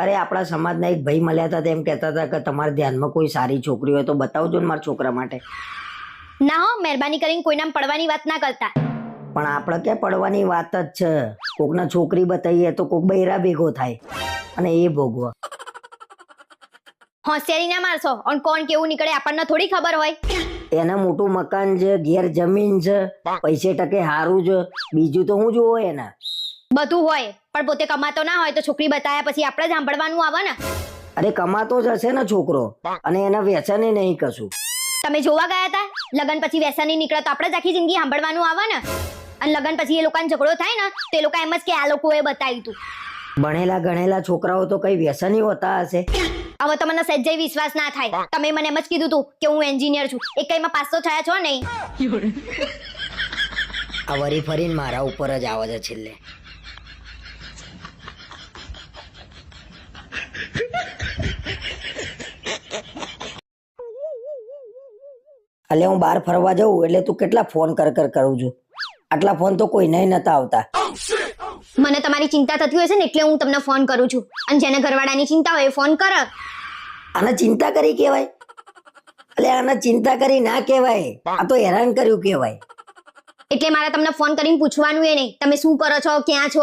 અરે આપણા સમાજના એક ભાઈ મળ્યા હતા તેમ કહેતા હતા કે તમારા ધ્યાનમાં કોઈ સારી છોકરી હોય તો બતાવજો ને મારા છોકરા માટે. ના હો મહેરબાની કરીને કોઈના પડવાની વાત ના કરતા. પણ આપણે ક્યાં પડવાની વાત જ છે? કોકના છોકરી બતાવીએ તો કોક બૈરા ભેગો થાય. અને એ ભોગવો. હોશિયારી ના મારશો અને કોણ કેવું નીકળે આપણને થોડી ખબર હોય. એને મોટું મકાન છે ઘેર જમીન છે પૈસે ટકે સારું છે. બીજું તો હું જોવો એને? બધું હોય પણ પોતે કમાતો ના હોય તો છોકરી બતાવ્યા પછી આપણે જ સાંભળવાનું આવે ને. અરે કમાતો જ હશે ને છોકરો અને એના વ્યસને નહીં કશું. તમે જોવા ગયા હતા? લગન પછી વ્યસની નીકળે તો આપણે જ આખી જિંદગી સાંભળવાનું આવે ને. અને લગન પછી એ લોકોને ઝઘડો થાય ને તો એ લોકો એમ જ કે આ લોકોએ બતાવ્યું તું. ભણેલા ગણેલા છોકરાઓ તો કઈ વ્યસની હોતા હશે? હવે તો મને સહેજય વિશ્વાસ ના થાય. તમે મને એમ જ કીધું તું કે હું એન્જિનિયર છું. એક કઈમાં પાસ તો થયા છો નહીં? આ વરી ફરીને મારા ઉપર જ આવે છે છેલ્લે. એટલે હું બહાર ફરવા જાઉં એટલે તું કેટલા ફોન કર કર કરું છું? આટલા ફોન તો કોઈ નહીં નતા આવતા. મને તમારી ચિંતા થતી હોય છે ને એટલે હું તમને ફોન કરું છું. અને જેને ઘરવાળાની ચિંતા હોય એ ફોન કર. આને ચિંતા કરી કહેવાય? એટલે આને ચિંતા કરી ના કહેવાય. આ તો હેરાન કર્યું કહેવાય. એટલે મારે તમને ફોન કરીને પૂછવાનું એ નહીં. તમે શું કરો છો? ક્યાં છો?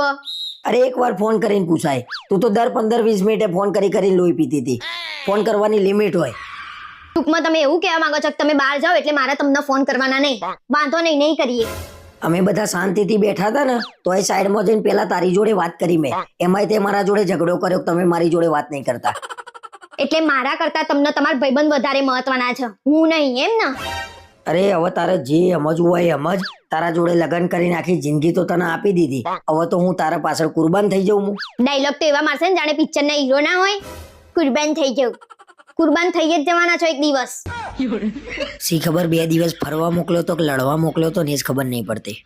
અરે એક વાર ફોન કરીને પૂછાય. તું તો દર પંદર વીસ મિનિટે ફોન કરી કરીને લોહી પીતી હતી. ફોન કરવાની લિમિટ હોય. ટૂંકમાં તમે એવું કહેવા માંગો છો કે તમે બહાર જાઓ એટલે મારે તમને ફોન કરવાના નહીં. વાંધો નહીં નહીં કરીએ. અમે બધા શાંતિથી બેઠા હતા ને તો એ સાઈડમાં જઈને પેલા તારી જોડે વાત કરી મેં. એમાંય તે મારા જોડે ઝઘડો કર્યો તમે મારી જોડે વાત નહીં કરતા. એટલે મારા કરતા તમને તમારા ભાઈબંધ વધારે મહત્વના છે. હું નહીં એમ ને? અરે હવે તારે જે સમજવું હોય એમ તારા જોડે લગ્ન કરીને આખી જિંદગી તો તને આપી દીધી. હવે તો હું તારા પાછળ કુરબાન થઈ જઉં હું. ડાયલોગ તો એવા મારશે ને જાણે પિક્ચરના હીરો ના હોય. કુરબાન થઈ જવું કુરબાન થઈ જ જવાના છો એક દિવસ. સી ખબર બે દિવસ ફરવા મોકલ્યો તો કે લડવા મોકલ્યો તો ને જ ખબર નહીં પડતી.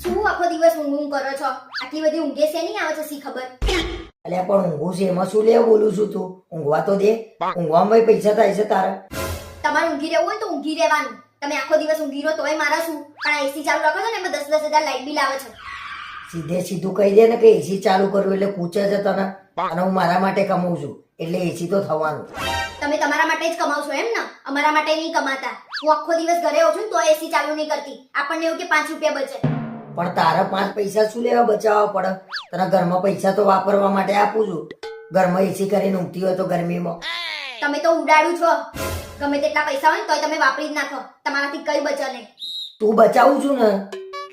શું આખો દિવસ ઊંઘ ઊંઘ કરો છો? આટલી બધી ઊંઘે છે નહીં આવે છે સી ખબર? અલ્યા પણ ઊંઘું છે એમાં શું લેવા બોલું છું તું ઊંઘવા તો દે. ઊંઘવામાં પૈસા થાય છે તારે. તમારે ઊંઘી રહેવું હોય તો ઊંઘી રહેવાનું. તમે આખો દિવસ ઊંઘી રહો તોય મારા શું? પણ એસી ચાલુ રાખો છો ને એમાં દસ દસ હજાર લાઇટ બિલ આવે છે. સીધે સીધું કહી દે ને કે એસી ચાલુ કરવું એટલે પૂછે છે તને. અને હું મારા માટે કમાઉં છું. એટલે એસી તો થવાનું. તમે તમારા માટે જ કમાવ છો એમ ને? અમારા માટે નહીં કમાતા. હું આખો દિવસ ઘરે હોઉં છું તો એસી ચાલુ નહીં કરતી. આપણને એવું કે પાંચ રૂપિયા બચે. પણ તારા પાંચ પૈસા શું લેવા બચાવવા પડે? તને ઘરમાં પૈસા તો વાપરવા માટે આપું છું. ઘરમાં એસી કરીને ઊંઘતી હોય તો ગરમીમાં. તમે તો ઉડાડું છો. ગમે તેટલા પૈસા હોય ને તોય તમે વાપરી જ નાખો. તમારાથી કઈ બચે નહીં. તું બચાવું છું ને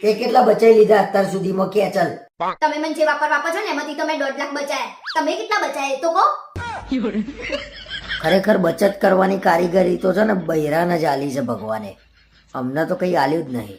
તે કેટલા બચાવી લીધા અત્યાર સુધીમાં? કે ચાલ. તમે મને જે વાપર વાપર છો ને એમાંથી તમે દોઢ લાખ બચાયા. તમે કેટલા બચાયા તો કહો. ખરેખર બચત કરવાની કારીગરી તો છે ને બૈરાને જ આલી છે ભગવાને. અમને તો કઈ આલ્યું જ નહીં.